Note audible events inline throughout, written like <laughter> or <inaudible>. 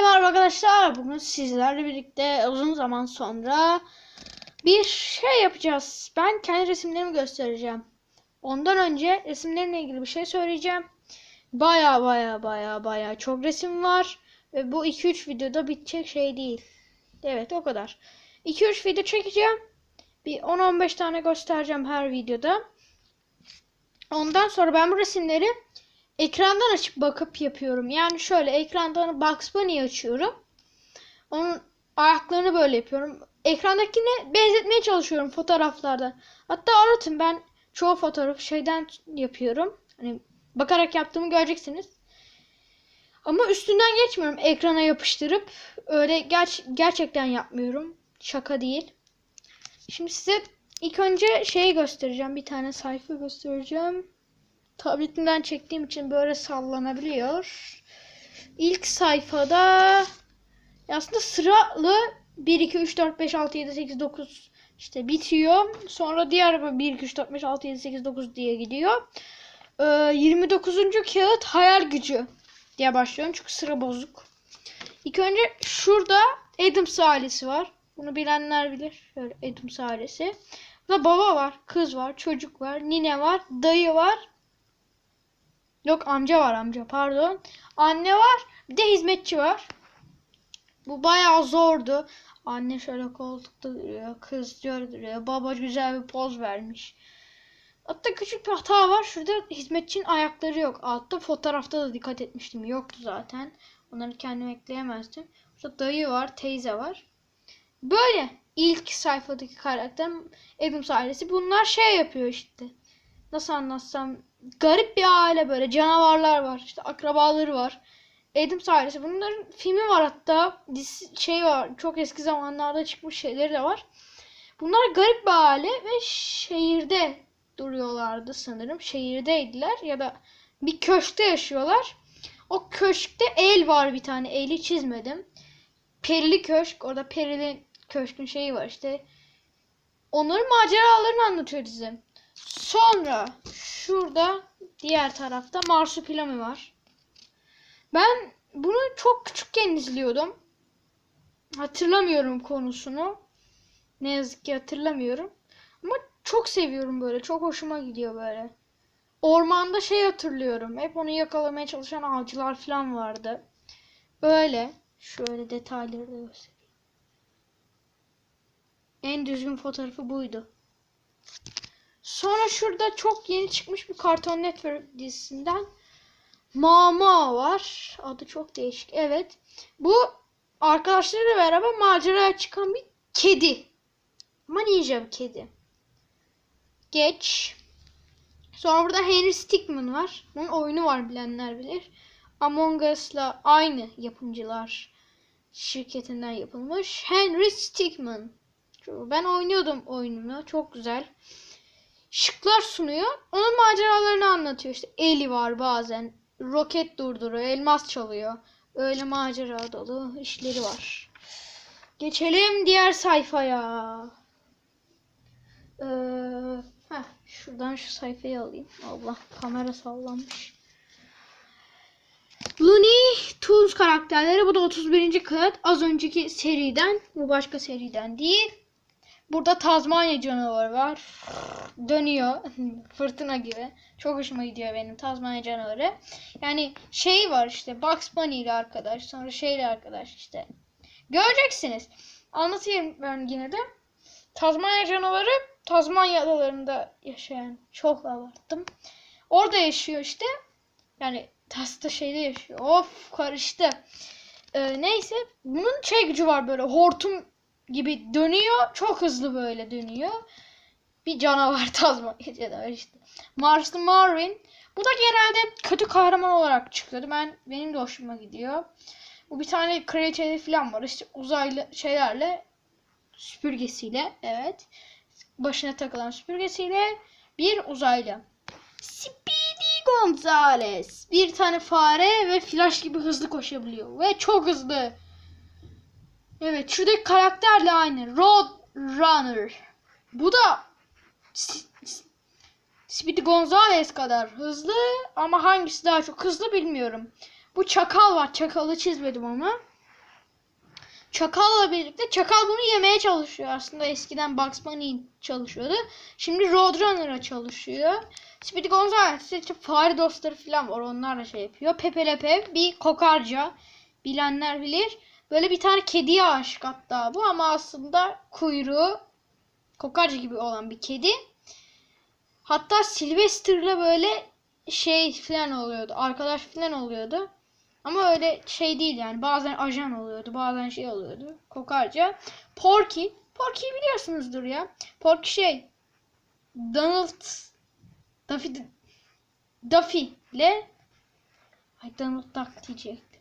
merhaba arkadaşlar. Bugün sizlerle birlikte uzun zaman sonra bir şey yapacağız. Ben kendi resimlerimi göstereceğim. Ondan önce resimlerimle ilgili bir şey söyleyeceğim. Baya baya baya baya çok resim var. Ve bu 2-3 videoda bitecek şey değil. Evet o kadar. 2-3 video çekeceğim. Bir 10-15 tane göstereceğim her videoda. Ondan sonra ben bu resimleri ekrandan açıp bakıp yapıyorum. Yani şöyle ekrandan Bugs Bunny'i açıyorum. Onun ayaklarını böyle yapıyorum. Ekrandakine benzetmeye çalışıyorum fotoğraflardan. Hatta aratın ben çoğu fotoğrafı şeyden yapıyorum. Hani bakarak yaptığımı göreceksiniz. Ama üstünden geçmiyorum ekrana yapıştırıp. Öyle ger- gerçekten yapmıyorum. Şaka değil. Şimdi size ilk önce şeyi göstereceğim. Bir tane sayfa göstereceğim tabletimden çektiğim için böyle sallanabiliyor. İlk sayfada aslında sıralı 1 2 3 4 5 6 7 8 9 işte bitiyor. Sonra diğer 1 2 3 4 5 6 7 8 9 diye gidiyor. Ee, 29. kağıt hayal gücü diye başlıyorum çünkü sıra bozuk. İlk önce şurada Adams ailesi var. Bunu bilenler bilir. Şöyle Adams ailesi. Burada baba var, kız var, çocuk var, nine var, dayı var, Yok amca var amca pardon. Anne var. Bir de hizmetçi var. Bu bayağı zordu. Anne şöyle koltukta duruyor. Kız şöyle duruyor. Baba güzel bir poz vermiş. Hatta küçük bir hata var. Şurada hizmetçinin ayakları yok. Altta fotoğrafta da dikkat etmiştim. Yoktu zaten. Onları kendim ekleyemezdim. Şurada dayı var. Teyze var. Böyle ilk sayfadaki karakter Adams ailesi. Bunlar şey yapıyor işte. Nasıl anlatsam garip bir aile böyle canavarlar var işte akrabaları var. Adams ailesi bunların filmi var hatta dizi şey var çok eski zamanlarda çıkmış şeyleri de var. Bunlar garip bir aile ve şehirde duruyorlardı sanırım. Şehirdeydiler ya da bir köşkte yaşıyorlar. O köşkte el var bir tane. Eli çizmedim. Perili köşk. Orada perili köşkün şeyi var işte. Onların maceralarını anlatıyor dizi. Sonra şurada diğer tarafta Marsupilami var. Ben bunu çok küçükken izliyordum. Hatırlamıyorum konusunu. Ne yazık ki hatırlamıyorum. Ama çok seviyorum böyle. Çok hoşuma gidiyor böyle. Ormanda şey hatırlıyorum. Hep onu yakalamaya çalışan avcılar falan vardı. Böyle. Şöyle detayları da göstereyim. En düzgün fotoğrafı buydu. Sonra şurada çok yeni çıkmış bir Cartoon Network dizisinden Mama var. Adı çok değişik. Evet. Bu arkadaşlarıyla beraber maceraya çıkan bir kedi. Ama ninja bir kedi. Geç. Sonra burada Henry Stickmin var. Bunun oyunu var bilenler bilir. Among Us'la aynı yapımcılar şirketinden yapılmış. Henry Stickmin. Ben oynuyordum oyununu. Çok güzel şıklar sunuyor. Onun maceralarını anlatıyor. İşte eli var bazen. Roket durduruyor. Elmas çalıyor. Öyle macera dolu işleri var. Geçelim diğer sayfaya. Ee, heh, şuradan şu sayfayı alayım. Allah kamera sallanmış. Looney Tunes karakterleri. Bu da 31. kağıt. Az önceki seriden. Bu başka seriden değil. Burada Tazmanya canavarı var. Dönüyor. <laughs> Fırtına gibi. Çok hoşuma gidiyor benim Tazmanya canavarı. Yani şey var işte Bugs Bunny ile arkadaş. Sonra şeyle arkadaş işte. Göreceksiniz. Anlatayım ben yine de. Tazmanya canavarı Tazmanya adalarında yaşayan. Çok abarttım. Orada yaşıyor işte. Yani Tas'ta şeyde yaşıyor. Of karıştı. Ee, neyse. Bunun şey gücü var böyle. Hortum gibi dönüyor. Çok hızlı böyle dönüyor. Bir canavar <laughs> canavar işte. Marslı Marvin. Bu da genelde kötü kahraman olarak çıkıyordu. Ben benim de hoşuma gidiyor. Bu bir tane kraliçeli falan var. İşte uzaylı şeylerle süpürgesiyle evet. Başına takılan süpürgesiyle bir uzaylı. Speedy Gonzales. Bir tane fare ve flash gibi hızlı koşabiliyor. Ve çok hızlı. Evet şuradaki karakterle aynı. Road Runner. Bu da Speedy Gonzales kadar hızlı ama hangisi daha çok hızlı bilmiyorum. Bu çakal var. Çakalı çizmedim ama. Çakal'la birlikte Çakal bunu yemeye çalışıyor. Aslında eskiden Bugs Bunny çalışıyordu. Şimdi Roadrunner'a çalışıyor. Speedy Gonzales işte fare dostları falan var. Onlar da şey yapıyor. Pepe Le Pew bir kokarca. Bilenler bilir. Böyle bir tane kediye aşık hatta bu ama aslında kuyruğu kokarca gibi olan bir kedi. Hatta Sylvester'la böyle şey falan oluyordu. Arkadaş falan oluyordu. Ama öyle şey değil yani. Bazen ajan oluyordu. Bazen şey oluyordu. Kokarca. Porky. Porky'yi biliyorsunuzdur ya. Porky şey. Donald Duffy Duffy ile Ay Donald Duck diyecektim.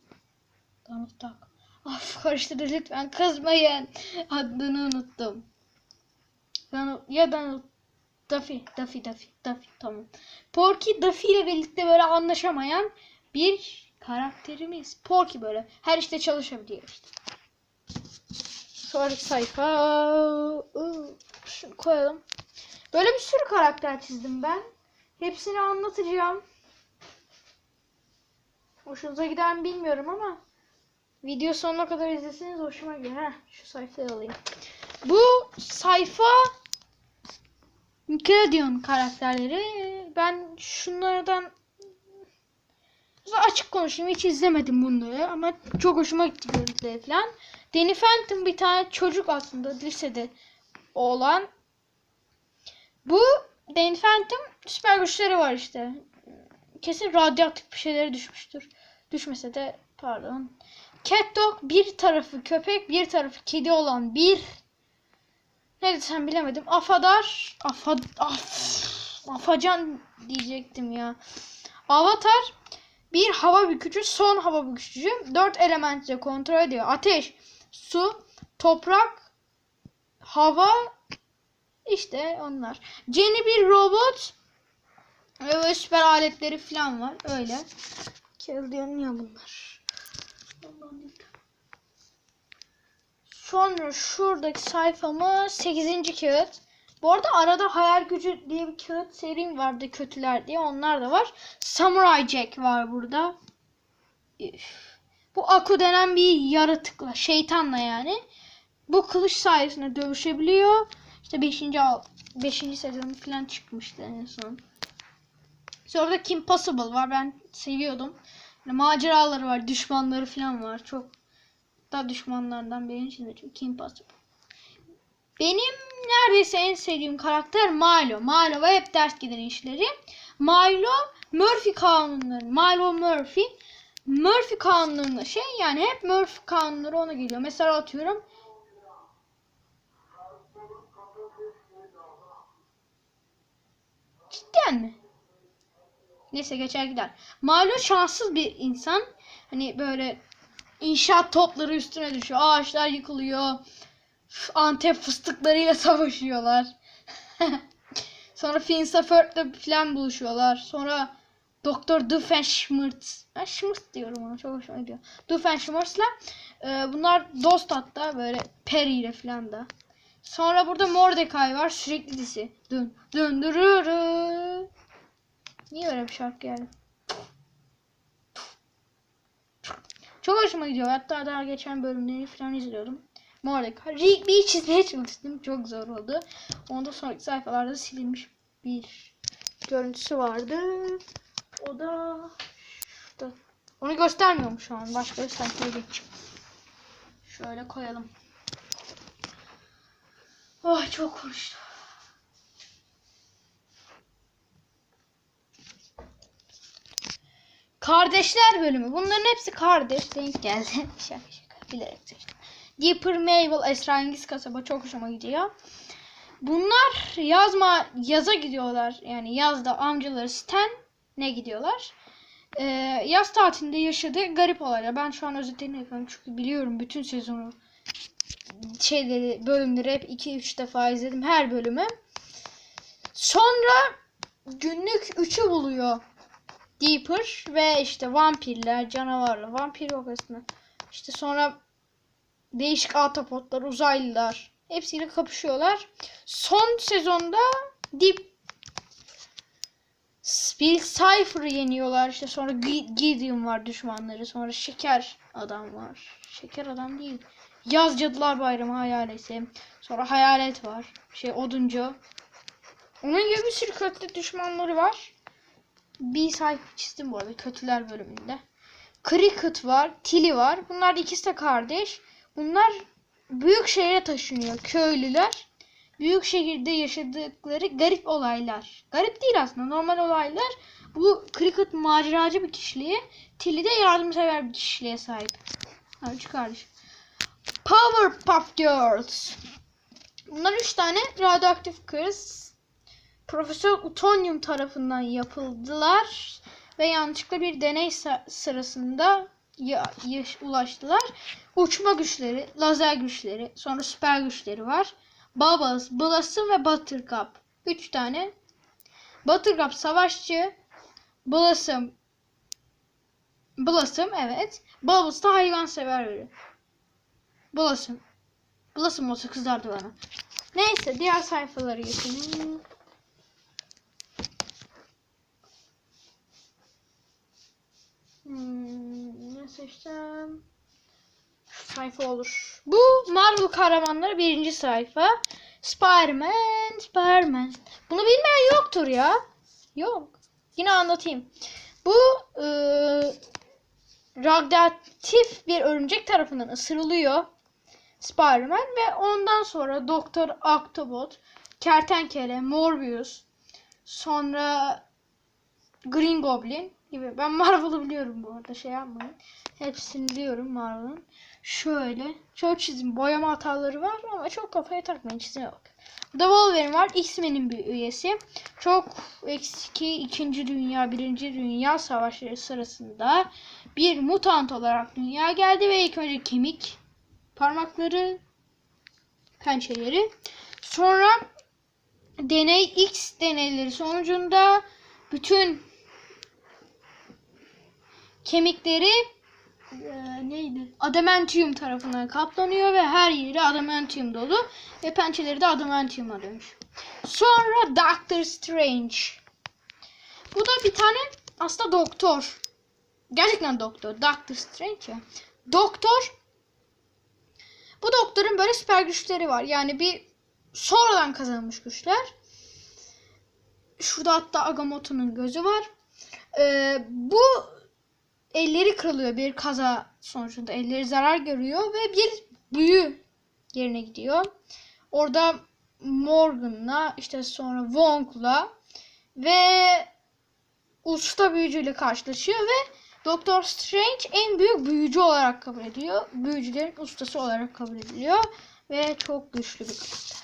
Donald Duck. Of karıştırdı lütfen kızmayın. Adını unuttum. Donald, ya Donald Duffy, Duffy, Duffy, Duffy tamam. Porky Duffy ile birlikte böyle anlaşamayan bir karakterimiz. Porky böyle her işte çalışabiliyor işte. Sonraki sayfa. Iı, Şunu koyalım. Böyle bir sürü karakter çizdim ben. Hepsini anlatacağım. Hoşunuza giden bilmiyorum ama video sonuna kadar izleseniz hoşuma gider. Heh, şu sayfayı alayım. Bu sayfa Nickelodeon karakterleri. Ben şunlardan açık konuşayım hiç izlemedim bunları ama çok hoşuma gitti görüntüleri falan. Danny Phantom bir tane çocuk aslında lisede olan. Bu Danny Phantom süper güçleri var işte. Kesin radyoaktif bir şeylere düşmüştür. Düşmese de pardon. Cat Dog bir tarafı köpek bir tarafı kedi olan bir ne desem bilemedim. Afadar Afad af, Afacan diyecektim ya. Avatar bir hava bükücü, son hava bükücü. Dört elementle kontrol ediyor. Ateş, su, toprak, hava, işte onlar. Jenny bir robot. Ve süper aletleri falan var. Öyle. Kel ya bunlar. Sonra şuradaki sayfamız 8. kağıt. Bu arada arada hayal gücü diye bir kağıt serim vardı kötüler diye. Onlar da var. Samurai Jack var burada. Bu Aku denen bir yaratıkla, şeytanla yani. Bu kılıç sayesinde dövüşebiliyor. İşte 5. 5. sezonu falan çıkmıştı en son. Sonra da Kim Possible var. Ben seviyordum. Böyle maceraları var, düşmanları falan var. Çok da düşmanlardan birinin içinde çünkü Kim Possible. Benim neredeyse en sevdiğim karakter Milo. Milo ve hep ders giden işleri. Milo Murphy kanunları. Milo Murphy. Murphy kanunlarına şey yani hep Murphy kanunları ona geliyor. Mesela atıyorum. Cidden mi? Neyse geçer gider. Milo şanssız bir insan. Hani böyle inşaat topları üstüne düşüyor. Ağaçlar yıkılıyor. Antep fıstıklarıyla <laughs> savaşıyorlar. <laughs> Sonra Finstafört'le falan buluşuyorlar. Sonra Doktor Doofenshmirtz. Ben Schmirtz diyorum ona çok hoşuma gidiyor. Doofenshmirtz'la e, bunlar dost hatta böyle Perry ile falan da. Sonra burada Mordecai var sürekli dizi. Dön dön dürürü. Niye öyle bir şarkı geldi? Çok hoşuma gidiyor. Hatta daha geçen bölümleri falan izliyordum. Mordecai. Rigby'yi çizmeye çalıştım. Çok zor oldu. Ondan sonraki sayfalarda silinmiş bir görüntüsü vardı. O da şurada. Onu göstermiyorum şu an. Başka bir sayfaya geçeyim. Şöyle koyalım. Oh çok konuştum. Kardeşler bölümü. Bunların hepsi kardeş. Denk geldi. <laughs> şaka şaka. Bilerek seçtim. Deeper Mabel Esrarengiz kasaba çok hoşuma gidiyor. Bunlar yazma yaza gidiyorlar. Yani yazda amcaları Stan ne gidiyorlar. Ee, yaz tatilinde yaşadığı garip olaylar. Ben şu an özetlerini yapıyorum çünkü biliyorum bütün sezonu şeyleri bölümleri hep 2-3 defa izledim her bölümü. Sonra günlük 3'ü buluyor Deeper ve işte vampirler, canavarlar. Vampir yok aslında. İşte sonra değişik atapotlar, uzaylılar hepsiyle kapışıyorlar. Son sezonda Deep Bill Cipher'ı yeniyorlar. İşte sonra Gi- Gideon var düşmanları. Sonra Şeker adam var. Şeker adam değil. Yaz Cadılar Bayramı hayaleti. Sonra Hayalet var. Şey Oduncu. Onun gibi bir sürü kötü düşmanları var. Bir sayfa çizdim bu arada kötüler bölümünde. Cricket var, Tilly var. Bunlar ikisi de kardeş. Bunlar büyük şehre taşınıyor köylüler. Büyük şehirde yaşadıkları garip olaylar. Garip değil aslında normal olaylar. Bu Cricket maceracı bir kişiliğe, Tilly de yardımsever bir kişiliğe sahip. Üç kardeş. Powerpuff Girls. Bunlar üç tane radyoaktif kız. Profesör Utonium tarafından yapıldılar ve yanlışlıkla bir deney sırasında ya- yaş- ulaştılar. Uçma güçleri, lazer güçleri, sonra süper güçleri var. Bubbles, Blossom ve Buttercup. Üç tane. Buttercup savaşçı. Blossom Blossom evet. Bubbles da hayvansever biri. Blossom. Blossom olsa kızardı bana. Neyse diğer sayfaları geçelim. Hmm, ne seçsem? Şu sayfa olur. Bu Marvel kahramanları birinci sayfa. Spider-Man, Spider-Man. Bunu bilmeyen yoktur ya. Yok. Yine anlatayım. Bu e, radyoaktif bir örümcek tarafından ısırılıyor. Spider-Man ve ondan sonra Doktor Octobot, Kertenkele, Morbius, sonra Green Goblin gibi. Ben Marvel'ı biliyorum bu arada şey yapmayın. Hepsini biliyorum Marvel'ın. Şöyle. Çok çizim. Boyama hataları var ama çok kafaya takmayın. Çizime bak. Burada Wolverine var. X-Men'in bir üyesi. Çok eski 2. Dünya, 1. Dünya Savaşları sırasında bir mutant olarak dünya geldi ve ilk önce kemik parmakları pençeleri. Sonra deney X deneyleri sonucunda bütün kemikleri e, neydi? Adamantium tarafından kaplanıyor ve her yeri adamantium dolu ve pençeleri de adamantium'a dönüş. Sonra Doctor Strange. Bu da bir tane aslında doktor. Gerçekten doktor. Doctor Strange ya. Doktor. Bu doktorun böyle süper güçleri var. Yani bir sonradan kazanmış güçler. Şurada hatta Agamotto'nun gözü var. Ee, bu elleri kırılıyor bir kaza sonucunda. Elleri zarar görüyor ve bir büyü yerine gidiyor. Orada Morgan'la işte sonra Wong'la ve usta büyücüyle karşılaşıyor ve Doktor Strange en büyük büyücü olarak kabul ediyor. Büyücülerin ustası olarak kabul ediliyor ve çok güçlü bir karakter.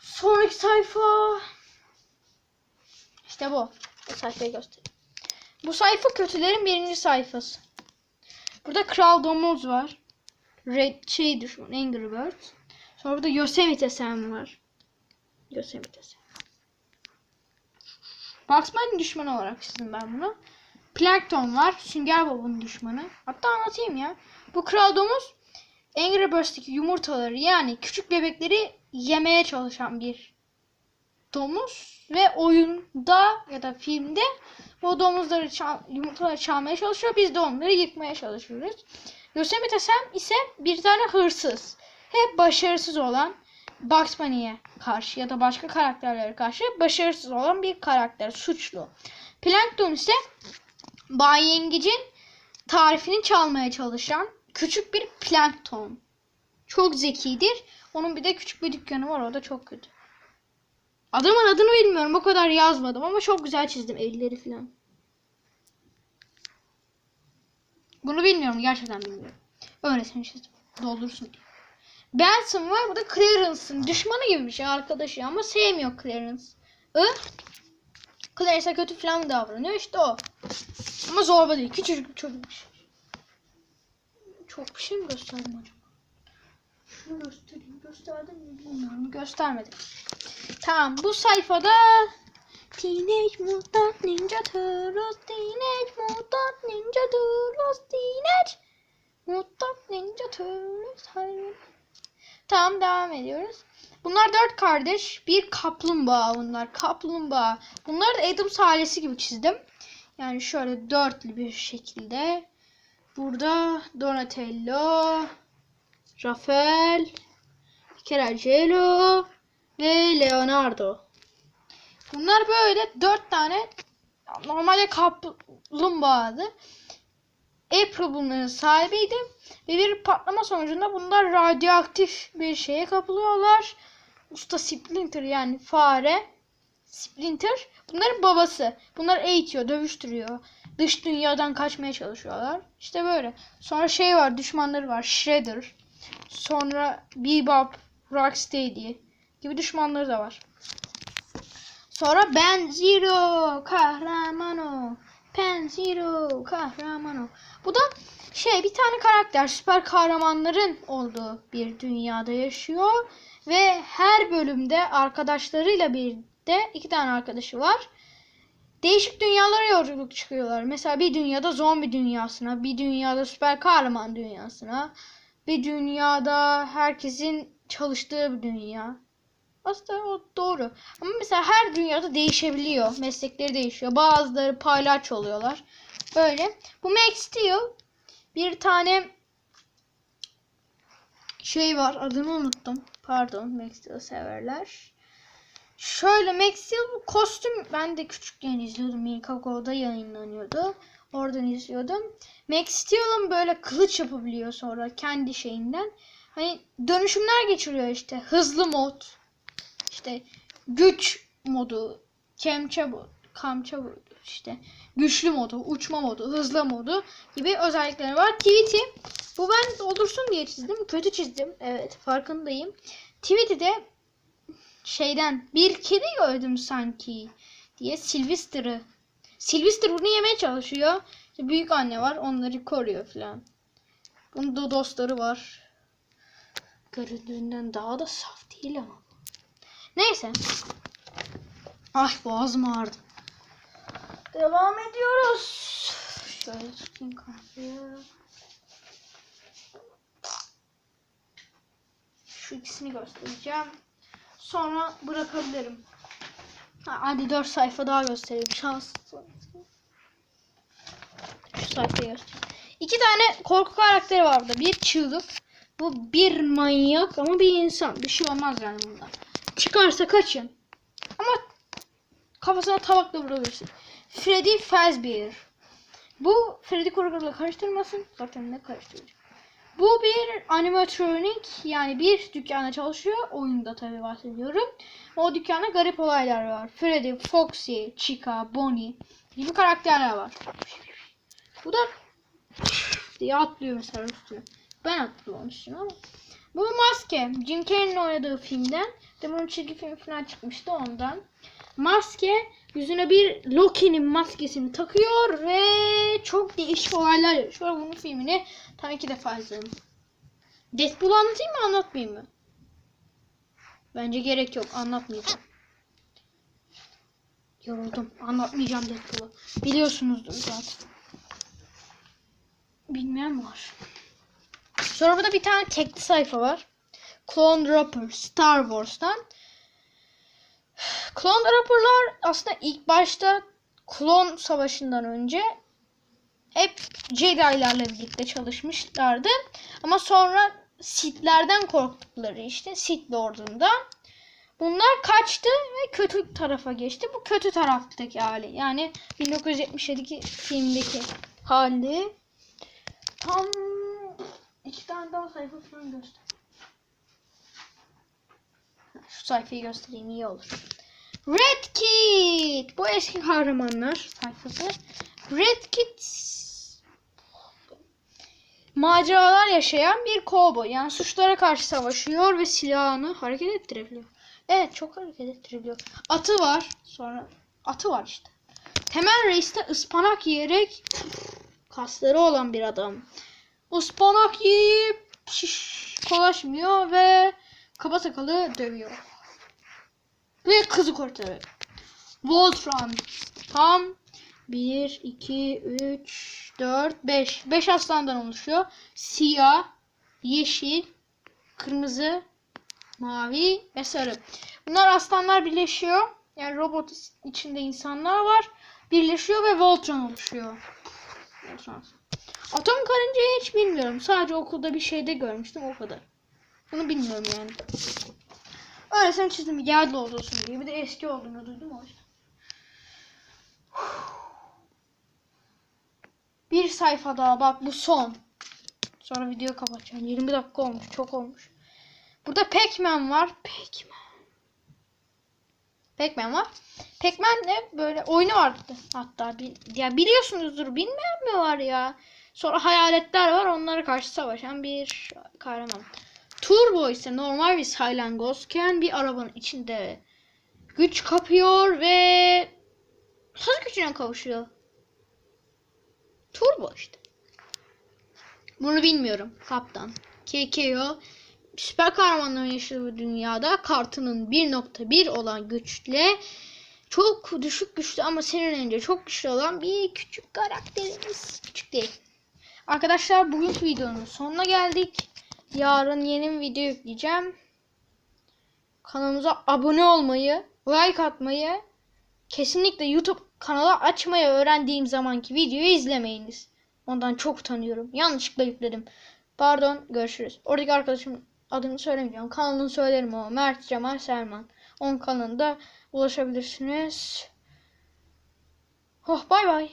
Sonraki sayfa işte bu. Bu sayfayı göstereyim. Bu sayfa kötülerin birinci sayfası. Burada Kral Domuz var. Red şey düşman Angry Birds. Sonra burada Yosemite Sam var. Yosemite Sam. Bugs Bunny düşmanı olarak çizdim ben bunu. Plankton var. Sünger Bob'un düşmanı. Hatta anlatayım ya. Bu Kral Domuz Angry Birds'teki yumurtaları yani küçük bebekleri yemeye çalışan bir domuz ve oyunda ya da filmde o domuzları yumurtaları çalmaya çalışıyor. Biz de onları yıkmaya çalışıyoruz. Yosemite Sam ise bir tane hırsız. Hep başarısız olan Bugs Bunny'e karşı ya da başka karakterlere karşı başarısız olan bir karakter. Suçlu. Plankton ise Bay Yengecin tarifini çalmaya çalışan küçük bir plankton. Çok zekidir. Onun bir de küçük bir dükkanı var. O da çok kötü. Adamın adını bilmiyorum. O kadar yazmadım ama çok güzel çizdim elleri falan. Bunu bilmiyorum. Gerçekten bilmiyorum. Öylesine çizdim. Doldursun diye. Benson var. Bu da Clarence'ın düşmanı gibi bir şey arkadaşı ama sevmiyor Clarence. I Clarence'a kötü falan davranıyor. İşte o. Ama zorba değil. Küçücük bir çocukmuş. Çok bir şey mi gösterdim acaba? Şunu göstereyim. Gösterdim mi bilmiyorum. Göstermedim. Tamam bu sayfada Teenage Mutant Ninja Turtles Teenage Mutant Ninja Turtles Teenage Mutant Ninja Turtles Hayır. Tamam devam ediyoruz. Bunlar dört kardeş. Bir kaplumbağa bunlar. Kaplumbağa. Bunları da Adams ailesi gibi çizdim. Yani şöyle dörtlü bir şekilde. Burada Donatello, Rafael, Michelangelo ve Leonardo. Bunlar böyle dört tane normalde kaplumbağadı. April bunların sahibiydi. Ve bir patlama sonucunda bunlar radyoaktif bir şeye kapılıyorlar. Usta Splinter yani fare Splinter bunların babası. Bunlar eğitiyor, dövüştürüyor. Dış dünyadan kaçmaya çalışıyorlar. İşte böyle. Sonra şey var, düşmanları var. Shredder. Sonra Bebop, Rocksteady gibi düşmanları da var. Sonra Ben Zero kahramano. Ben Zero kahramano. Bu da şey bir tane karakter süper kahramanların olduğu bir dünyada yaşıyor ve her bölümde arkadaşlarıyla birlikte iki tane arkadaşı var. Değişik dünyalara yolculuk çıkıyorlar. Mesela bir dünyada zombi dünyasına, bir dünyada süper kahraman dünyasına, bir dünyada herkesin çalıştığı bir dünya. Aslında o doğru. Ama mesela her dünyada değişebiliyor. Meslekleri değişiyor. Bazıları palyaço oluyorlar. Böyle. Bu Max Steel bir tane şey var. Adını unuttum. Pardon. Max Steel severler. Şöyle Max Steel kostüm ben de küçükken izliyordum. İlkokulda yayınlanıyordu. Oradan izliyordum. Max Steel'ın böyle kılıç yapabiliyor sonra kendi şeyinden. Hani dönüşümler geçiriyor işte. Hızlı mod, işte güç modu, kemçe modu, kamça modu, işte güçlü modu, uçma modu, hızlı modu gibi özellikleri var. Tweety bu ben olursun diye çizdim. Kötü çizdim. Evet farkındayım. Tweety'de şeyden bir kedi gördüm sanki diye Sylvester'ı Sylvester bunu yemeye çalışıyor. İşte büyük anne var onları koruyor falan. Bunun dostları var. Göründüğünden daha da saf değil ama. Neyse. Ay boğazım ağrıdı. Devam ediyoruz. Şöyle tutayım kahveyi. Şu ikisini göstereceğim. Sonra bırakabilirim. Ha, hadi 4 sayfa daha göstereyim. Şans. Şu sayfayı göstereyim. İki tane korku karakteri vardı. Bir çığlık. Bu bir manyak ama bir insan. Bir şey olmaz yani bundan. Çıkarsa kaçın. Ama kafasına tabakla vurabilirsin. Freddy Fazbear. Bu Freddy Krueger'la karıştırmasın. Zaten ne karıştıracak. Bu bir animatronic yani bir dükkanda çalışıyor. Oyunda tabii bahsediyorum. O dükkanda garip olaylar var. Freddy, Foxy, Chica, Bonnie gibi karakterler var. Bu da diye atlıyor mesela üstüne. Ben atlıyorum üstüne ama. Bu maske. Jim Carrey'nin oynadığı filmden. De bunun çizgi film falan çıkmıştı ondan. Maske yüzüne bir Loki'nin maskesini takıyor ve çok değişik olaylar yaşıyor. Bunun filmini tam iki defa izledim. Deadpool anlatayım mı anlatmayayım mı? Bence gerek yok anlatmayacağım. Yoruldum. Anlatmayacağım Deadpool'u. Biliyorsunuzdur zaten. Bilmeyen var. Sonra burada bir tane tekli sayfa var. Clone Dropper Star Wars'tan. <sighs> Clone Dropper'lar aslında ilk başta Klon Savaşı'ndan önce hep Jedi'larla birlikte çalışmışlardı. Ama sonra Sith'lerden korktukları işte Sith Lord'undan bunlar kaçtı ve kötü tarafa geçti. Bu kötü taraftaki hali. Yani 1977'deki filmdeki hali. Tam iki tane daha sayfa falan göster. Şu sayfayı göstereyim iyi olur. Red Kit. Bu eski kahramanlar sayfası. Red Kit maceralar yaşayan bir kovboy. Yani suçlara karşı savaşıyor ve silahını hareket ettirebiliyor. Evet çok hareket ettirebiliyor. Atı var. Sonra atı var işte. Temel Reis de ıspanak yiyerek kasları olan bir adam. Ispanak yiyip şiş kolaşmıyor ve kaba sakalı dövüyor. Ve kızı kurtarıyor. Voltron. Tam 1, 2, 3, 4, 5. 5 aslandan oluşuyor. Siyah, yeşil, kırmızı mavi ve sarı. Bunlar aslanlar birleşiyor. Yani robot içinde insanlar var. Birleşiyor ve Voltron oluşuyor. Voltron. Atom karıncayı hiç bilmiyorum. Sadece okulda bir şeyde görmüştüm o kadar. Bunu bilmiyorum yani. Öylesine çizdim. Yerli olsun diye. Bir de eski olduğunu duydum o yüzden. Bir sayfa daha bak bu son. Sonra video kapatacağım. 20 dakika olmuş. Çok olmuş. Burada Pac-Man var. Pac-Man. Pac-Man var. Pac-Man ne böyle oyunu vardı hatta. Ya biliyorsunuzdur. Bilmeyen mi var ya? Sonra hayaletler var. Onlara karşı savaşan bir kahraman. Turbo ise normal bir salyangozken bir arabanın içinde güç kapıyor ve hız gücüne kavuşuyor. Turbo işte. Bunu bilmiyorum. Kaptan. KKO süper kahramanların yaşadığı dünyada kartının 1.1 olan güçle çok düşük güçlü ama senin önce çok güçlü olan bir küçük karakterimiz. Küçük değil. Arkadaşlar bugünkü videonun sonuna geldik. Yarın yeni bir video yükleyeceğim. Kanalımıza abone olmayı, like atmayı, kesinlikle YouTube kanalı açmayı öğrendiğim zamanki videoyu izlemeyiniz. Ondan çok utanıyorum. Yanlışlıkla yükledim. Pardon, görüşürüz. Oradaki arkadaşım adını söylemeyeceğim. Kanalını söylerim ama Mert Cemal Serman. Onun kanalında ulaşabilirsiniz. Oh bay bay.